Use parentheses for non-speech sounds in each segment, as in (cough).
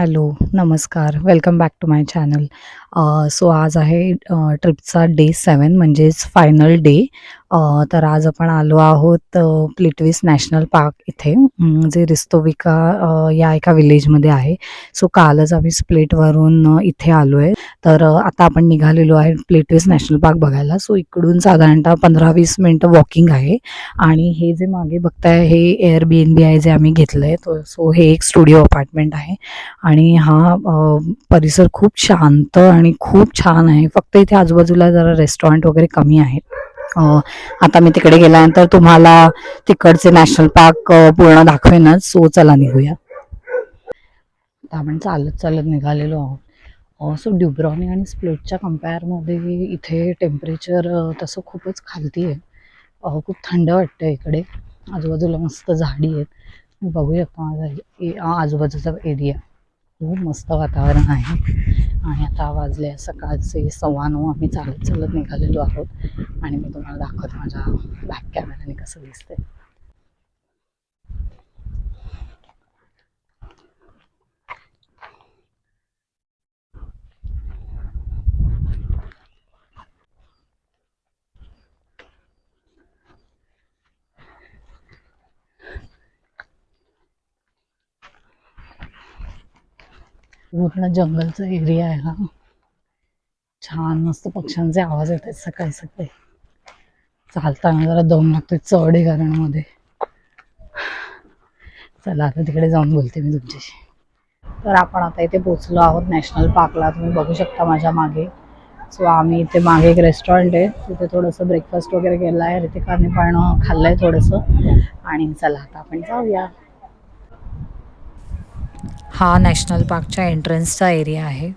Hello, नमस्कार. Welcome back to my channel. so आज आहे ट्रिपचा डे सेवन म्हणजेच फायनल डे. तर आज आपण आलो आहोत प्लिटविस नॅशनल पार्क इथे जे रिस्तोविका या एका विलेजमध्ये आहे. सो कालच आम्ही स्प्लिटवरून इथे आलो आहे. तर आता आपण निघालेलो आहे प्लिटविस नॅशनल पार्क बघायला. सो इकडून साधारणतः पंधरा वीस मिनटं वॉकिंग आहे आणि हे जे मागे बघताय हे एअर बी एन बी आहे जे आम्ही घेतलं आहे तो सो हे एक स्टुडिओ अपार्टमेंट आहे आणि हा परिसर खूप शांत आणि खूप छान आहे. फक्त इथे आजूबाजूला जरा रेस्टॉरंट वगैरे कमी आहेत. आता मी तिकडे गेल्यानंतर तुम्हाला तिकडचे नॅशनल पार्क पूर्ण दाखवेनच. सो चला निघूया. आपण चालत चालत निघालेलो आहोत. सो ड्युब्रॉनी आणि स्प्लिटच्या कम्पेअरमध्ये इथे टेम्परेचर तसं खूपच खालती आहे. खूप थंड वाटतं इकडे. आजूबाजूला मस्त झाडी आहेत. बघू शकता माझा आजूबाजूचा एरिया. खूप मस्त वातावरण आहे आणि आता वाजले सकाळचे 9:15 आम्ही चालत चालत निघालेलो आहोत. आणि मी तुम्हाला दाखवत माझ्या बॅक कॅमेराने कसं दिसतंय. पूर्ण जंगलचा एरिया आहे हा. छान मस्त पक्ष्यांचे आवाज येत आहेत सकाळी सकाळी. चालताना जरा दम लागतोय चढ आहे कारण मध्ये. चला आता तिकडे जाऊन बोलते मी तुमच्याशी. तर आपण आता इथे पोचलो आहोत नॅशनल पार्कला. तुम्ही बघू शकता माझ्या मागे. सो आम्ही इथे मागे एक रेस्टॉरंट आहे. तिथे थोडंसं ब्रेकफास्ट वगैरे केलं आहे. रितिकाने पण खाल्लं आहे थोडंसं आणि चला आता आपण जाऊया. हा नॅशनल पार्कच्या एंट्रन्सचा एरिया आहे.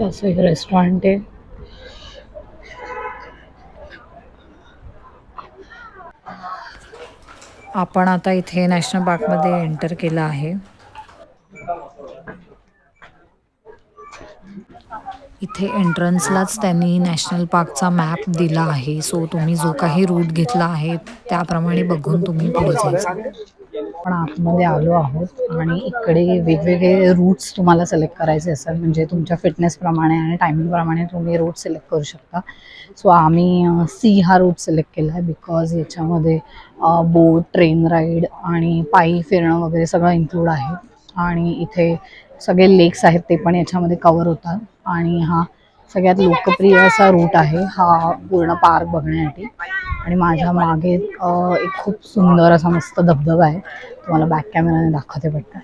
असं एक रेस्टॉरंट आहे. आपण आता इथे नॅशनल पार्कमध्ये एंटर केलं आहे. इथे एंट्रन्सलाच त्यांनी नॅशनल पार्कचा मॅप दिला आहे. सो तुम्ही जो काही रूट घेतला आहे त्याप्रमाणे बघून तुम्ही पुढे जायचं. आपण आतमध्ये आलो आहोत आणि इकडे वेगवेगळे रूट्स तुम्हाला सिलेक्ट करायचे असतात म्हणजे तुमच्या फिटनेसप्रमाणे आणि टायमिंगप्रमाणे तुम्ही रूट सिलेक्ट करू शकता. सो आम्ही सी हा रूट सिलेक्ट केला आहे बिकॉज याच्यामध्ये बोट, ट्रेन राईड आणि पायी फिरणं वगैरे सगळं इन्क्लूड आहे आणि इथे सगळे लेक्स आहेत ते पण याच्यामध्ये कवर होतात आणि हा सगळ्यात लोकप्रिय असा रूट आहे हा पूर्ण पार्क बघण्यासाठी आणि माझ्या मागे एक खूप सुंदर असा मस्त धबधबा आहे. तुम्हाला बॅक कॅमेराने दाखवते पटकन.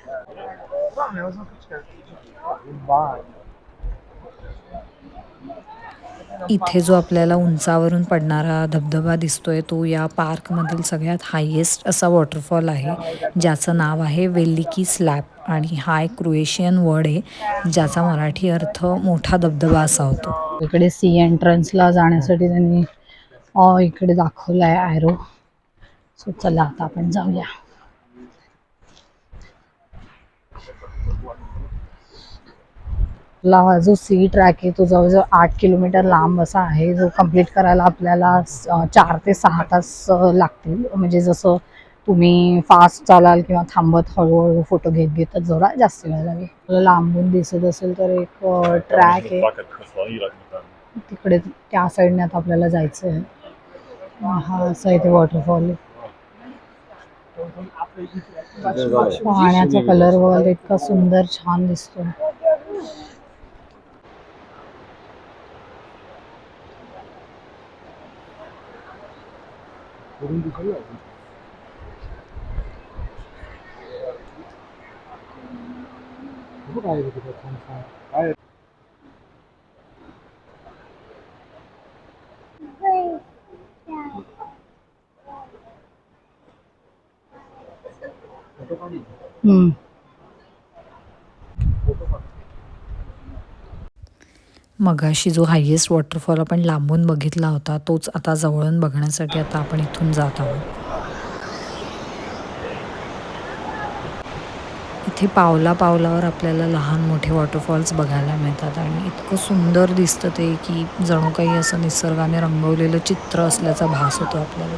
इथे जो आपल्याला उंचावरून पडणारा धबधबा दिसतोय तो या पार्कमधील सगळ्यात हायेस्ट असा वॉटरफॉल आहे ज्याचं नाव आहे वेल्लिकी स्लॅप आणि हा एक क्रोएशियन वर्ड आहे ज्याचा मराठी अर्थ मोठा धबधबा असा होतो. इकडे सी एंट्रन्सला जाण्यासाठी त्यांनी इकडे दाखवलाय आहे ॲरो. सो चला आता आपण जाऊया. ला जो सी ट्रॅक आहे तो जवळजवळ आठ किलोमीटर लांब असा आहे जो कंप्लीट करायला आपल्याला चार ते सहा तास लागतील म्हणजे जसं तुम्ही फास्ट चालाल किंवा थांबत हळूहळू फोटो घेत घेत जरा जास्त वेळ लागेल. लांबून दिसत असेल तर एक ट्रॅक आहे. तिकडे त्या साईडने आता आपल्याला जायचं आहे हा असं इथे वॉटरफॉल पाण्याचा कलर वगैरे इतका सुंदर छान दिसतो. हम्म. मगाशी जो हायेस्ट वॉटरफॉल आपण लांबून बघितला होता तोच आता जवळून बघण्यासाठी आता आपण इथून जात आहोत. इथे पावला पावलावर आपल्याला लहान मोठे वॉटरफॉल्स बघायला मिळतात आणि इतकं सुंदर दिसतं ते की जणू काही असं निसर्गाने रंगवलेलं चित्र असल्याचा भास होतो आपल्याला.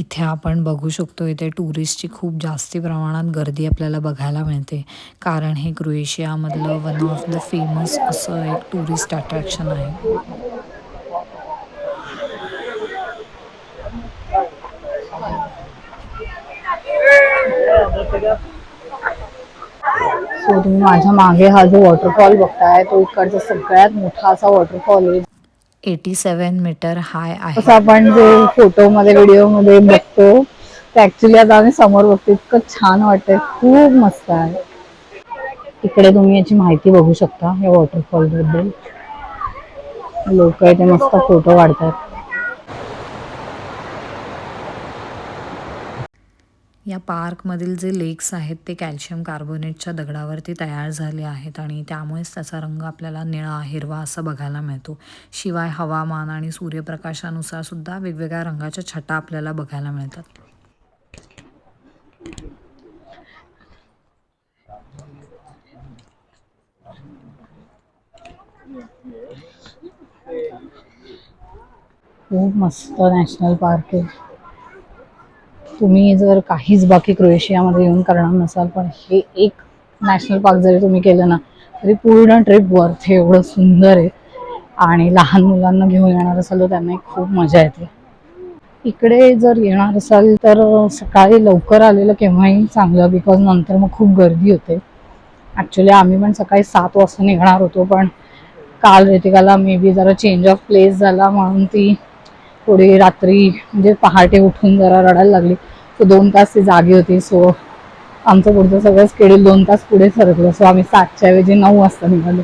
इथे आपण बघू शकतो इथे टुरिस्टची खूप जास्ती प्रमाणात गर्दी आपल्याला बघायला मिळते. कारण हे क्रोएशियामधलं वन ऑफ द फेमस असं एक टुरिस्ट अट्रॅक्शन आहे. सो तुम्ही माझ्या मागे हा जो वॉटरफॉल बघताय तो इकडचा सगळ्यात मोठा असा वॉटरफॉल आहे. एटी सेवन मीटर हाय आहे. असं आपण जे फोटोमध्ये व्हिडिओमध्ये बघतो ते ऍक्च्युली आता आम्ही समोर बघतो इतकं छान वाटतंय खूप मस्त आहे. इकडे तुम्ही याची माहिती बघू शकता या वॉटरफॉलबद्दल. लोक इथे मस्त फोटो काढतात. या पार्कमधील जे लेक्स आहेत ते कॅल्शियम कार्बोनेटच्या दगडावरती तयार झाले आहेत आणि त्यामुळेच त्याचा रंग आपल्याला निळा हिरवा असा बघायला मिळतो. शिवाय हवामान आणि सूर्यप्रकाशानुसार सुद्धा वेगवेगळ्या रंगाच्या छटा आपल्याला बघायला मिळतात. खूप मस्त नॅशनल पार्क आहे. तुम्ही जर काहीच बाकी क्रोएशियामध्ये येऊन करणार नसाल पण हे एक नॅशनल पार्क जरी तुम्ही केलं ना तरी पूर्ण ट्रिप वर्थ एवढं सुंदर आहे. आणि लहान मुलांना घेऊन येणार असाल तर त्यांना एक खूप मजा येते. इकडे जर येणार असाल तर सकाळी लवकर आलेलं केव्हाही चांगलं बिकॉज नंतर मग खूप गर्दी होते. ॲक्च्युली आम्ही पण सकाळी सात वाजता निघणार होतो पण काल रितिकाला मे बी जरा चेंज ऑफ प्लेस झाला म्हणून ती थोडी रात्री म्हणजे पहाटे उठून जरा रडायला लागली. सो दोन तास ती जागी होती. सो आमचं पुढचं सगळं स्केड्यूल दोन तास पुढे सरकलं. सो आम्ही सातच्या ऐवजी नऊ वाजता निघालो.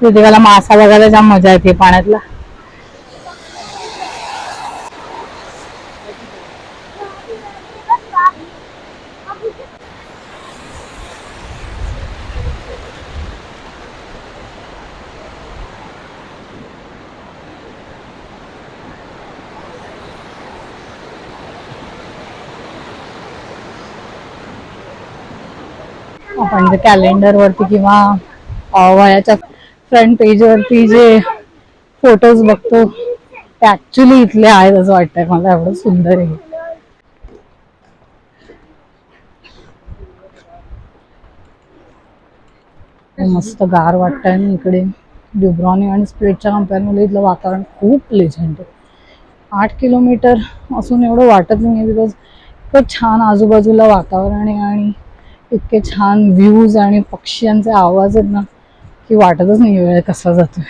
रितिकाला मासा बघायला जाम मजा येते पाण्यातला. आपण जे कॅलेंडर वरती किंवा वयाच्या फ्रंट पेज वरती जे फोटोज बघतो ते ऍक्च्युली इथले आहेत असं वाटतंय मला एवढं सुंदर आहे. मस्त गार वाटतंय ना इकडे. ड्युब्रॉनी आणि स्प्लिटच्या कम्पेअरमध्ये इथलं वातावरण खूप प्लेझंट आहे. आठ किलोमीटर असून एवढं वाटत नाही बिकॉज इतकं छान आजूबाजूला वातावरण आहे आणि इतके छान व्ह्यूज आणि पक्ष्यांचे आवाज आहेत ना की वाटतच नाही वेळ कसा जातोय.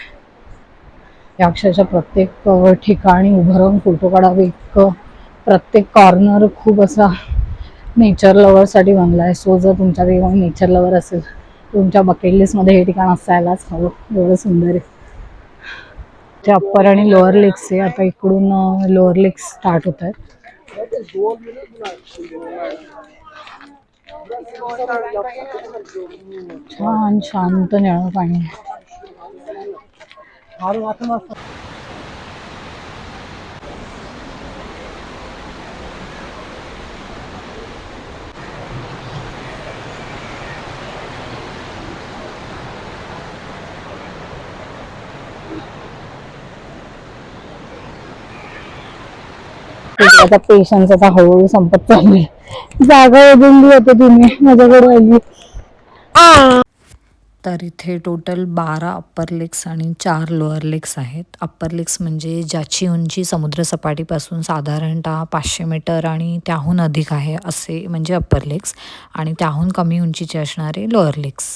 या अक्षरशः प्रत्येक ठिकाणी उभं राहून फोटो काढावे इतकं प्रत्येक कॉर्नर खूप असा नेचर लवरसाठी बनला आहे. सो जर तुमच्याकडे कोणी नेचर लवर असेल तुमच्या बकेट लिस्टमध्ये हे ठिकाण असायलाच हवं. एवढं सुंदर आहे. ते अप्पर आणि लोअर लेक्स आहे. आता इकडून लोअर लेक्स स्टार्ट होत आहेत. छान शांत निळं पाणी. (laughs) आता पेशन्स आता हळूहळू संपत चालली जागा बदलली होते तुम्ही माझ्याकडे आली तर इथे टोटल बारा अप्पर लेक्स आणि चार लोअर लेक्स आहेत. अप्पर लेक्स म्हणजे ज्याची उंची समुद्रसपाटीपासून साधारणतः पाचशे मीटर आणि त्याहून अधिक आहे असे म्हणजे अप्पर लेक्स आणि त्याहून कमी उंचीचे असणारे लोअर लेक्स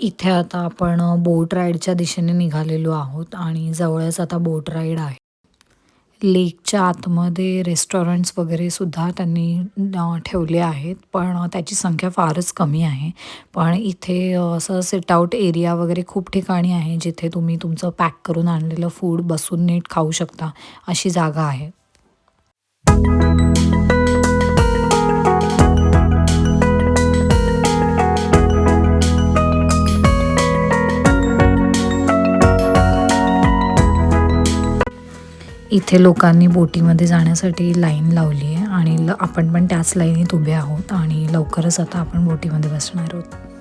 इथे आता आपण बोट राईडच्या दिशेने निघालेलो आहोत आणि जवळच आता बोट राईड आहे. लेकच्या आतमध्ये रेस्टॉरंट्स वगैरे सुद्धा त्यांनी ठेवले आहेत. पण त्याची संख्या फारच कमी आहे. पण इथे असं सिट आउट एरिया वगैरे खूप ठिकाणी आहे जिथे तुम्ही तुमचं पॅक करून आणलेलं फूड बसून नीट खाऊ शकता अशी जागा आहे. इथे लोकांनी बोटीमध्ये जाण्यासाठी लाईन लावली आहे आणि ल आपण पण त्याच लाईनीत उभे आहोत आणि लवकरच आता आपण बोटीमध्ये बसणार आहोत.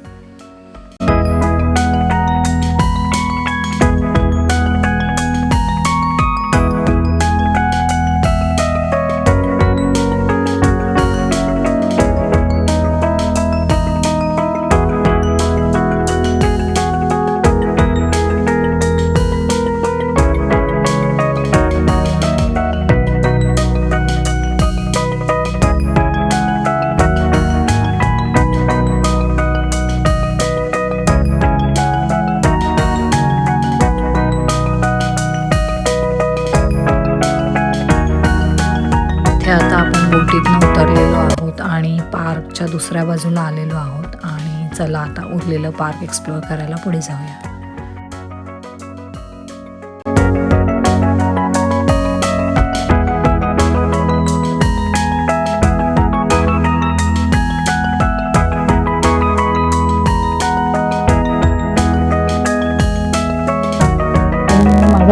पार्कच्या दुसऱ्या बाजूला आलेलो आहोत आणि चला आता उरलेलं पार्क एक्सप्लोअर करायला पुढे जाऊया.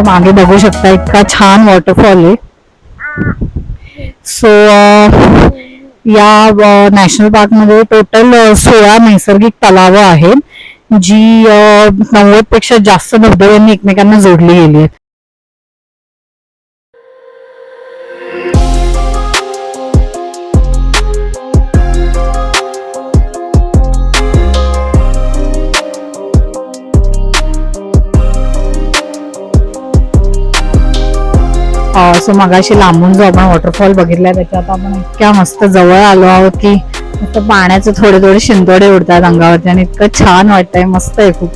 मागे बघू शकता इतका छान वॉटरफॉल आहे. सो या नॅशनल पार्कमध्ये टोटल सोळा नैसर्गिक तलावं आहेत जी नव्वदपेक्षा जास्त धबधब्यांनी एकमेकांना जोडली गेली आहेत. सो मगाशी लांबून जो आपण वॉटरफॉल बघितलाय त्याच्यात आपण इतक्या मस्त जवळ आलो आहोत की मस्त पाण्याचे थोडे थोडे शिंदोडे उडतात अंगावरती आणि इतकं छान वाटतंय मस्त आहे खूप.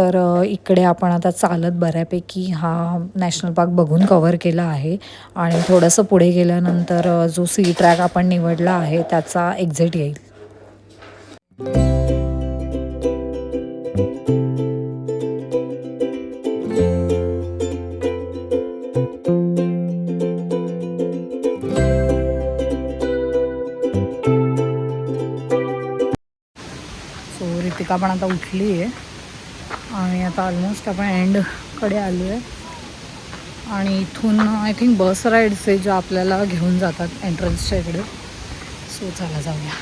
तर इकडे आपण आता चालत बऱ्यापैकी हा नॅशनल पार्क बघून कवर केला आहे. आणि थोडंसं पुढे गेल्यानंतर जो सी ट्रॅक आपण निवडला आहे त्याचा एक्झिट येईल. सो रितिका पण आता उठली आहे आणि आता ऑलमोस्ट आपण एंडकडे आलो आहे आणि इथून आय थिंक बस राईड्स आहे ज्या आपल्याला घेऊन जातात एंट्रन्सच्या इकडे. सो चला जाऊया.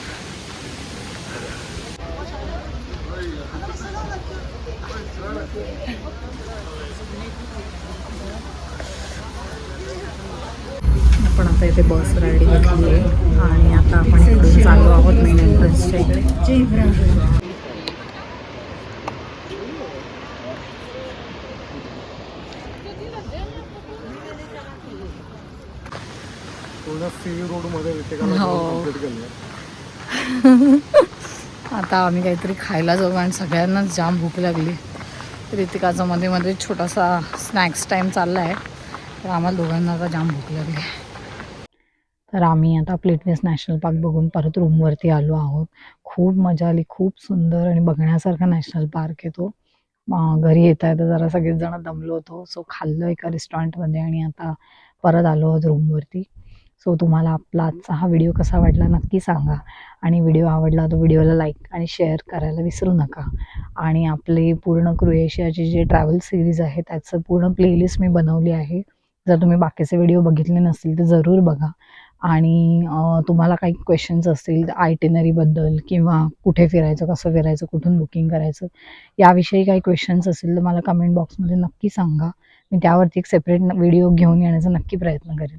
आपण आता इथे बस राईड घेतली आहे. आणि आता आपण इकडून चालू आहोत मेन एंट्रन्सच्या इकडे पूर्ण सी रोडमध्ये हो. (laughs) आता आम्ही काहीतरी खायला जाऊ आणि सगळ्यांनाच जाम भूक लागली. रितिकाचा मध्ये मध्ये छोटासा स्नॅक्स टाईम चालला आहे तर आम्हाला दोघांना आता जाम भूक लागली. तर आम्ही आता प्लेटवेस नॅशनल पार्क बघून परत रूमवरती आलो आहोत. खूप मजा आली खूप सुंदर आणि बघण्यासारखा नॅशनल पार्क आहे तो. अं, घरी येता येता जरा सगळेच जण दमलो होतो. सो खाल्लं एका रेस्टॉरंटमध्ये आणि आता परत आलो आहोत रूमवरती सो तुम्हाला आपला आजचा हा व्हिडिओ कसा वाटला नक्की सांगा. आणि व्हिडिओ आवडला तर व्हिडिओला लाईक आणि शेअर करायला विसरू नका. आणि आपले पूर्ण क्रोएशियाची जे ट्रॅव्हल सिरीज आहे त्याचं पूर्ण प्लेलिस्ट मी बनवली आहे. जर तुम्ही बाकीचे व्हिडिओ बघितले नसतील तर जरूर बघा. आणि तुम्हाला काही क्वेश्चन्स असतील आयटेनरीबद्दल किंवा कुठे फिरायचं कसं फिरायचं कुठून बुकिंग करायचं याविषयी काही क्वेश्चन्स असतील तर मला कमेंट बॉक्समध्ये नक्की सांगा. मी त्यावरती एक सेपरेट व्हिडिओ घेऊन येण्याचा नक्की प्रयत्न करेन.